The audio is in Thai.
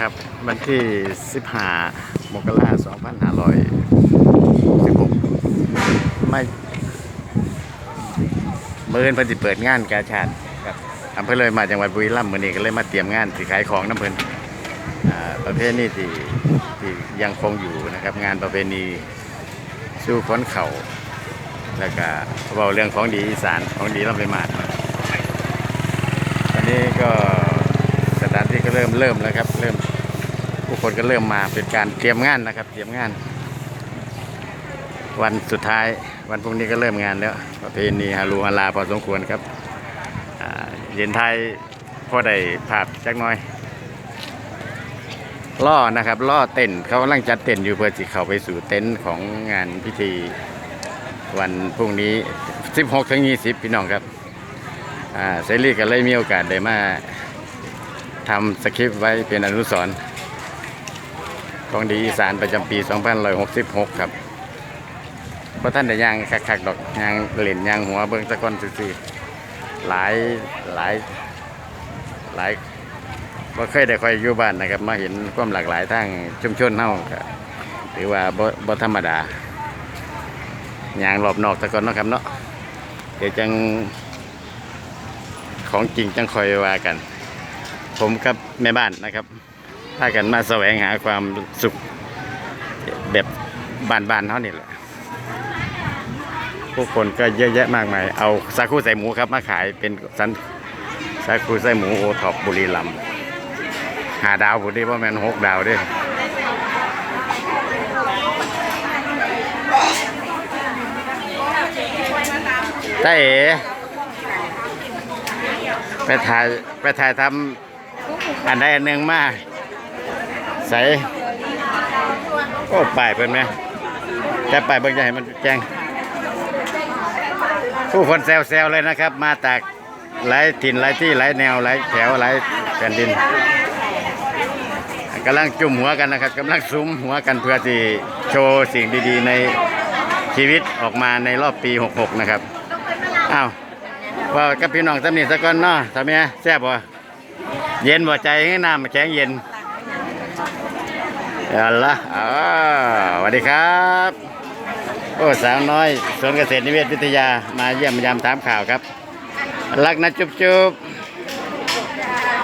ครับ วันที่ 15 มกราคม2516ไม่เมื่อนเพิ่นสิเปิดงานกาชาติครับอำเภอเลยมาจังหวัดบุรีรัมย์มื้อนี้ก็เลยมาเตรียมงานสิขายของน้ำเพิ่นอ่าประเภทนี้ที่ที่ยังคงอยู่นะครับ งานประเพณีสู้ขนเข่าแล้วก็เว้าเรื่องของดีอีสานของดีลำไปมาดตอนนี้ก็ นี่ก็เริ่มเริ่มแล้วครับ เริ่มผู้คนก็เริ่มมาเป็นการเตรียมงานนะครับ เตรียมงาน วันสุดท้ายวันพรุ่งนี้ก็เริ่มงานแล้วประเพณีฮารูฮาลาพอสมควรครับเย็นไทยพอได้ภาพจักน้อยล่อนะครับล่อเต้นเขากำลังจัดเต้นอยู่เพื่อที่เข้าไปสู่เต็นท์ของงานพิธีวันพรุ่งนี้ 16ถึง20 พี่น้องครับอ่าเซรีก็เลยมีโอกาสได้มา ทำสคริปต์ไว้เป็นอนุสรณ์ของดีอีสานประจำปี 2566 ครับเพราะท่านได้ย่างคักๆดอกยางเหรียญยางหัวเบิ้งตะกอนซื่อๆหลายหลายหลายบ่เคยได้คอยอยู่บ้านนะครับ มาเห็นความหลากหลายทางชุมชนเฮาก็ถือว่าบ่บ่ธรรมดายางรอบนอกตะกอนเนาะครับเนาะเดี๋ยวจังของจริงจังคอยว่ากัน ผมกับแม่บ้านนะครับพากันมาแสวงหาความสุขแบบบ้านๆเท่านี่แหละผู้คนก็เยอะแยะมากมาย เอาสาคูใส่หมูครับมาขายเป็นสันสาคูใส่หมูโอท็อปบุรีรัมย์หาดาวบุรีว่าแมนหกดาวด้วยตาเอ๋ไปถ่ายไปถ่ายทำ อันใดอันหนึ่งมาใส่โอ้ป้ายเป็นไหมแต่ป้ายเบิ่งจะให้มันแจ้งผู้คนแซวๆเลยนะครับ มาจากหลายถิ่นหลายที่หลายแนวหลายแถวหลายแผ่นดินกำลังจุ่มหัวกันนะครับกำลังซุ้มหัวกันเพื่อที่โชว์สิ่งดีๆในชีวิตออกมาในรอบปี 66 นะครับ อ้าวว่ากับพี่น้องสำนีสักก่อนเนาะทำไมแซ่บบ่ เย็นบ่ใจให้น้ำแข็งเย็นเอาละอ๋อสวัสดีครับ โอ้สาวน้อยสวนเกษตรนิเวศวิทยามาเยี่ยมยามถามข่าวครับ รักนะจุ๊บจุ๊บ